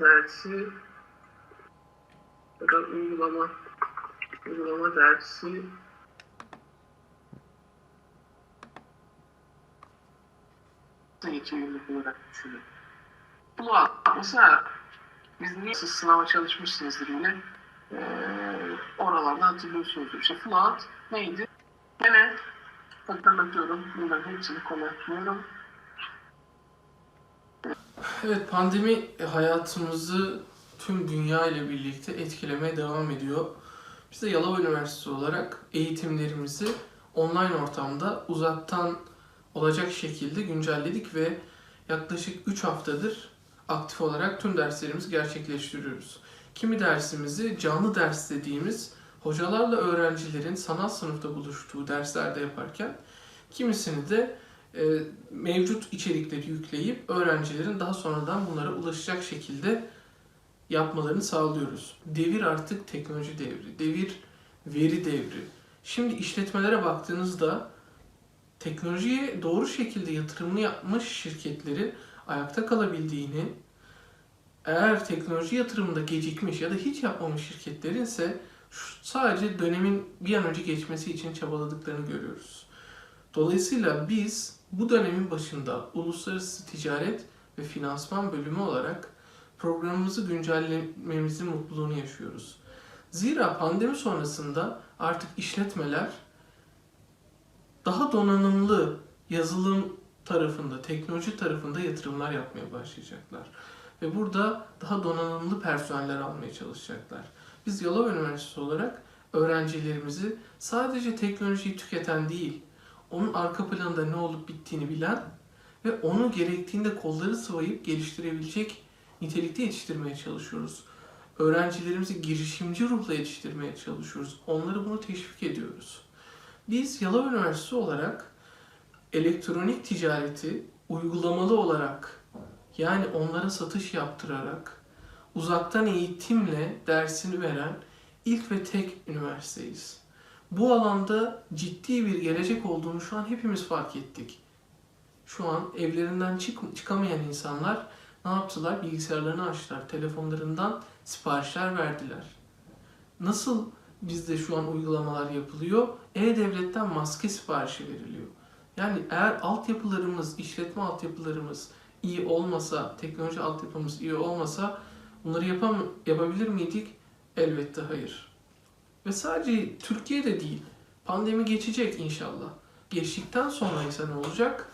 dersi ya da uygulama uygulama dersi yılı olarak düşünün. Bu mesela biz niye siz sınava çalışmışsınızdır yine ee, oralarda hatırlıyorsunuzdur. İşte Fluent neydi? Hemen hatırlatıyorum. Bunların hepsini konuşuyorum. Evet pandemi hayatımızı tüm dünya ile birlikte etkilemeye devam ediyor. Biz de Yalova Üniversitesi olarak eğitimlerimizi online ortamda uzaktan olacak şekilde güncelledik ve yaklaşık 3 haftadır aktif olarak tüm derslerimizi gerçekleştiriyoruz. Kimi dersimizi canlı ders dediğimiz hocalarla öğrencilerin sanat sınıfta buluştuğu derslerde yaparken kimisini de e, mevcut içerikleri yükleyip öğrencilerin daha sonradan bunlara ulaşacak şekilde yapmalarını sağlıyoruz. Devir artık teknoloji devri, devir veri devri. Şimdi işletmelere baktığınızda teknolojiye doğru şekilde yatırımını yapmış şirketlerin ayakta kalabildiğini, eğer teknoloji yatırımında gecikmiş ya da hiç yapmamış şirketlerin ise sadece dönemin bir an önce geçmesi için çabaladıklarını görüyoruz. Dolayısıyla biz bu dönemin başında uluslararası ticaret ve finansman bölümü olarak programımızı güncellememizin mutluluğunu yaşıyoruz. Zira pandemi sonrasında artık işletmeler daha donanımlı yazılım tarafında, teknoloji tarafında yatırımlar yapmaya başlayacaklar. Ve burada daha donanımlı personeller almaya çalışacaklar. Biz Yalova Üniversitesi olarak öğrencilerimizi sadece teknolojiyi tüketen değil, onun arka planında ne olup bittiğini bilen ve onu gerektiğinde kolları sıvayıp geliştirebilecek nitelikte yetiştirmeye çalışıyoruz. Öğrencilerimizi girişimci ruhla yetiştirmeye çalışıyoruz. Onları bunu teşvik ediyoruz. Biz Yalova Üniversitesi olarak elektronik ticareti uygulamalı olarak yani onlara satış yaptırarak uzaktan eğitimle dersini veren ilk ve tek üniversiteyiz. Bu alanda ciddi bir gelecek olduğunu şu an hepimiz fark ettik. Şu an evlerinden çık çıkamayan insanlar ne yaptılar? Bilgisayarlarını açtılar, telefonlarından siparişler verdiler. Nasıl bizde şu an uygulamalar yapılıyor? E-Devlet'ten maske siparişi veriliyor. Yani eğer altyapılarımız, işletme altyapılarımız iyi olmasa, teknoloji altyapımız iyi olmasa bunları yapam yapabilir miydik? Elbette hayır. Ve sadece Türkiye'de değil, pandemi geçecek inşallah. Geçtikten sonra ise ne olacak?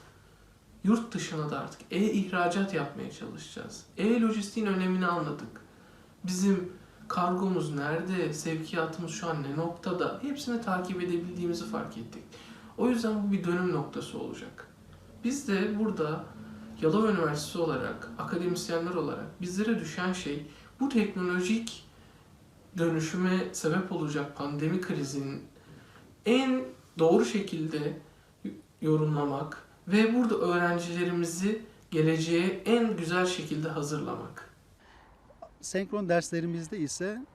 Yurt dışına da artık e-ihracat yapmaya çalışacağız. E-lojistiğin önemini anladık. Bizim kargomuz nerede, sevkiyatımız şu an ne noktada hepsini takip edebildiğimizi fark ettik. O yüzden bu bir dönüm noktası olacak. Biz de burada Yalova Üniversitesi olarak, akademisyenler olarak bizlere düşen şey bu teknolojik dönüşüme sebep olacak pandemi krizinin en doğru şekilde yorumlamak ve burada öğrencilerimizi geleceğe en güzel şekilde hazırlamak. Senkron derslerimizde ise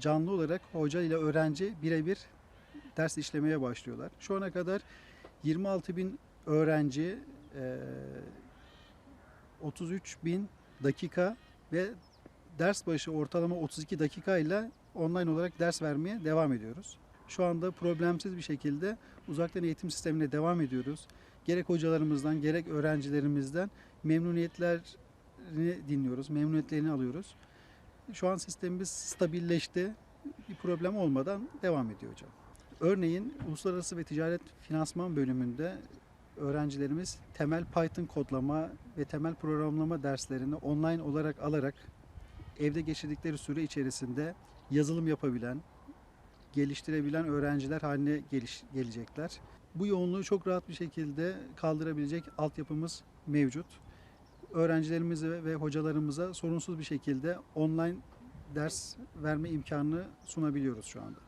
canlı olarak hoca ile öğrenci birebir ders işlemeye başlıyorlar. Şu ana kadar 26 bin öğrenci, eee, 33 bin dakika ve ders başı ortalama 32 dakika ile online olarak ders vermeye devam ediyoruz. Şu anda problemsiz bir şekilde uzaktan eğitim sistemine devam ediyoruz. Gerek hocalarımızdan gerek öğrencilerimizden memnuniyetlerini dinliyoruz, memnuniyetlerini alıyoruz. Şu an sistemimiz stabilleşti. Bir problem olmadan devam ediyor hocam. Örneğin Uluslararası ve Ticaret Finansman bölümünde öğrencilerimiz temel Python kodlama ve temel programlama derslerini online olarak alarak evde geçirdikleri süre içerisinde yazılım yapabilen, geliştirebilen öğrenciler haline geliş, gelecekler. Bu yoğunluğu çok rahat bir şekilde kaldırabilecek altyapımız mevcut. Öğrencilerimize ve hocalarımıza sorunsuz bir şekilde online ders verme imkanını sunabiliyoruz şu anda.